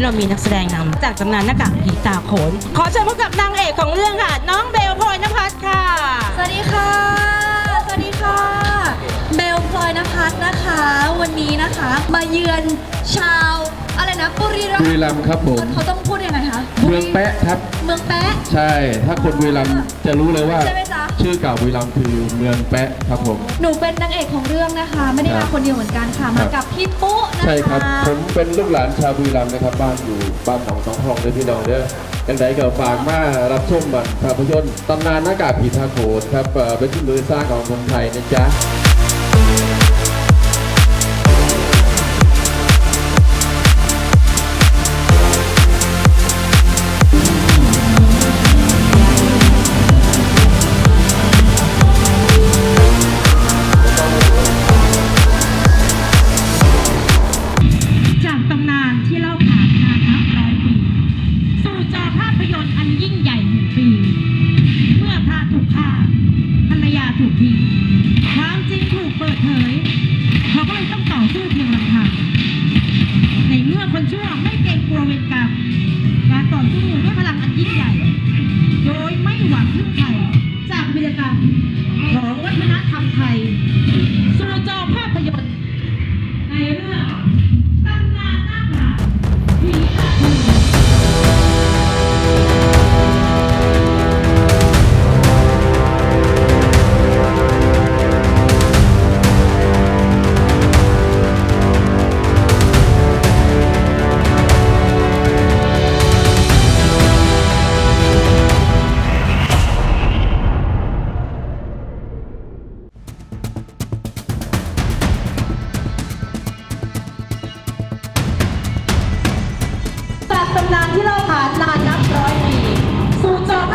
เรามีนักแสดงนำจากตำนานหน้ากากผีตาโขน ขอเชิญพบกับนางเอกของเรื่องค่ะ น้องเบ มาเยือนชาว อะไรนะบุรีรัมบุรีย์รัมย์ครับผม เขาต้องพูดยังไงคะเมืองแปะครับ เมืองแปะ ใช่ ถ้าคนบุรีรัมย์จะรู้เลยว่า ใช่ไหมจ๊ะ ชื่อเก่าบุรีรัมย์คือเมืองแปะครับผม หนูเป็นนางเอกของเรื่องนะคะ ไม่ได้ครัมาบคนเดียวเหมือนกันค่ะครัมาบกับพี่ปุ๊นะคะใช่ครับ ผมเป็นลูกหลานชาวบุรีรัมย์นะครับ บ้านอยู่บ้านหนองสองห้องเด้อพี่น้องเด้อยังไงก็ฝากมารับชมบัตรภาพยนตร์ตำนานหน้ากากผีทาโขนครับเอ่อเป็นที่มือสร้างของคนไทยนะจ๊ะ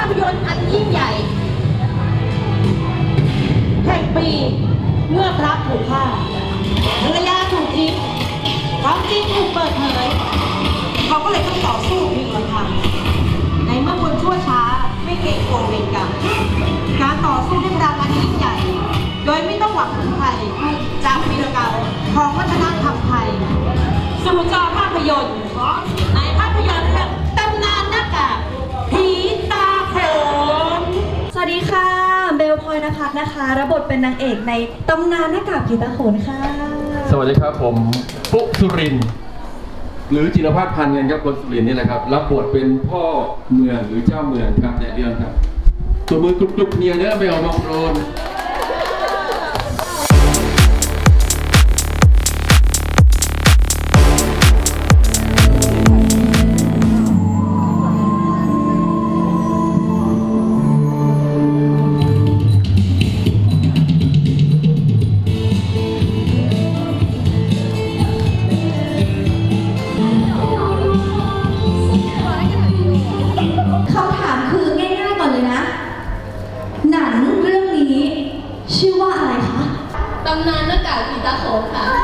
พยนตร์อันยิ่งใหญ่ แห่งปีเมื่อพระถูกฆ่าภรรยาถูกทิ้งความจริงถูกเปิดเผยเขาก็เลยต้องต่อสู้เพียงลำพังในเมื่อคนชั่วช้าไม่เกรงกลัวเวรกรรมการต่อสู้ด้วยพลังอันยิ่งใหญ่ โดยไม่ต้องหวังพึ่งใครจากวีรกรรมของวัฒนธรรมไทย สู่จอภาพยนตร์ใน รับบทเป็นนางเอกในตำนานหน้ากากผีตาโขนค่ะ สวัสดีครับผมปุ๊สุรินทร์หรือจิรพัฒน์พันธ์เงินครับคนสุรินทร์นี่แหละครับรับบทเป็นพ่อเมืองหรือเจ้าเมืองครับในเรื่องครับ ตัวมือกรุบกรุบเนี่ยเนื้อไปเอามองโรน หนั